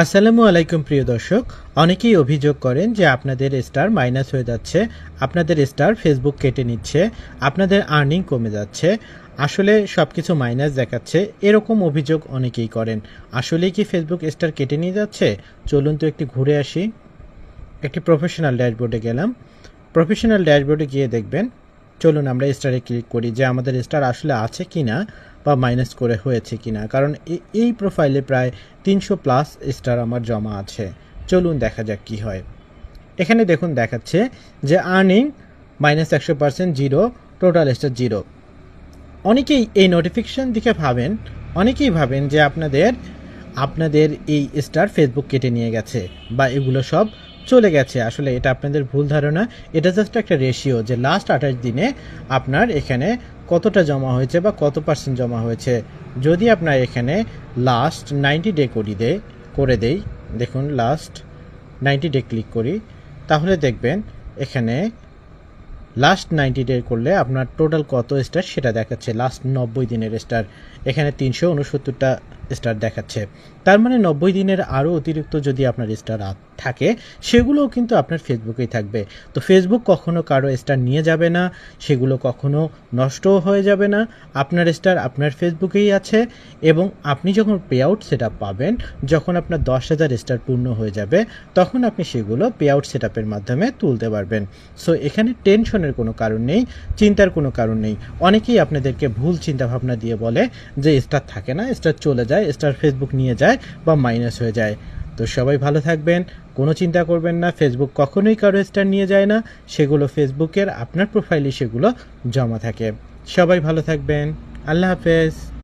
আসসালামু আলাইকুম, প্রিয় দর্শক। অনেকেই অভিযোগ করেন যে আপনাদের স্টার মাইনাস হয়ে যাচ্ছে, আপনাদের স্টার ফেসবুক কেটে নিচ্ছে, আপনাদের আর্নিং কমে যাচ্ছে। আসলে সব কিছু মাইনাস দেখাচ্ছে, এরকম অভিযোগ অনেকেই করেন। আসলে কি ফেসবুক স্টার কেটে নিয়ে যাচ্ছে? চলুন তো একটি ঘুরে আসি। একটি প্রফেশনাল ড্যাশবোর্ডে গেলাম। প্রফেশনাল ড্যাশবোর্ডে গিয়ে দেখবেন, চলুন আমরা স্টারে ক্লিক করি যে আমাদের স্টার আসলে আছে কি না বা মাইনাস করে হয়েছে কি না কারণ এই প্রোফাইলে প্রায় তিনশো প্লাস স্টার আমার জমা আছে। চলুন দেখা যাক কি হয়। এখানে দেখুন দেখাচ্ছে যে আর্নিং মাইনাস একশো percent zero total star zero অনেকেই এই নোটিফিকেশন দিকে ভাবেন, অনেকেই ভাবেন যে আপনাদের আপনাদের এই স্টার ফেসবুক কেটে নিয়ে গেছে বা এগুলো সব চলে গেছে। আসলে এটা আপনাদের ভুল ধারণা। এটা জাস্ট একটা রেশিও যে লাস্ট আঠাশ দিনে আপনার এখানে কতটা জমা হয়েছে বা কত পার্সেন্ট জমা হয়েছে। যদি আপনার এখানে লাস্ট নাইনটি ডে করি দে করে দেই, দেখুন লাস্ট নাইনটি ডে ক্লিক করি, তাহলে দেখবেন এখানে লাস্ট নাইনটি ডে করলে আপনার টোটাল কত স্টার সেটা দেখাচ্ছে। লাস্ট নব্বই দিনের স্টার এখানে তিনশো উনসত্তরটা স্টার দেখাচ্ছে। তার মানে নব্বই দিনের আরও অতিরিক্ত যদি আপনার স্টার থাকে, সেগুলোও কিন্তু আপনার ফেসবুকেই থাকবে। তো ফেসবুক কখনো কারও স্টার নিয়ে যাবে না, সেগুলো কখনো নষ্টও হয়ে যাবে না। আপনার স্টার আপনার ফেসবুকেই আছে এবং আপনি যখন পে আউট সেট পাবেন, যখন আপনার দশ হাজার স্টার পূর্ণ হয়ে যাবে, তখন আপনি সেগুলো পে আউট সেট মাধ্যমে তুলতে পারবেন। সো এখানে টেনশনের কোনো কারণ নেই, চিন্তার কোনো কারণ নেই। অনেকেই আপনাদেরকে ভুল চিন্তা ভাবনা দিয়ে বলে যে স্টার থাকে না স্টার চলে যায় স্টার ফেসবুক নিয়ে যায় বা মাইনাস হয়ে যায়। তো সবাই ভালো থাকবেন, কোনো চিন্তা করবেন না ফেসবুক কখনোই কারও স্টার নিয়ে যায় না, সেগুলো ফেসবুকের আপনার প্রোফাইলে সেগুলো জমা থাকে। সবাই ভালো থাকবেন, আল্লাহ হাফেজ।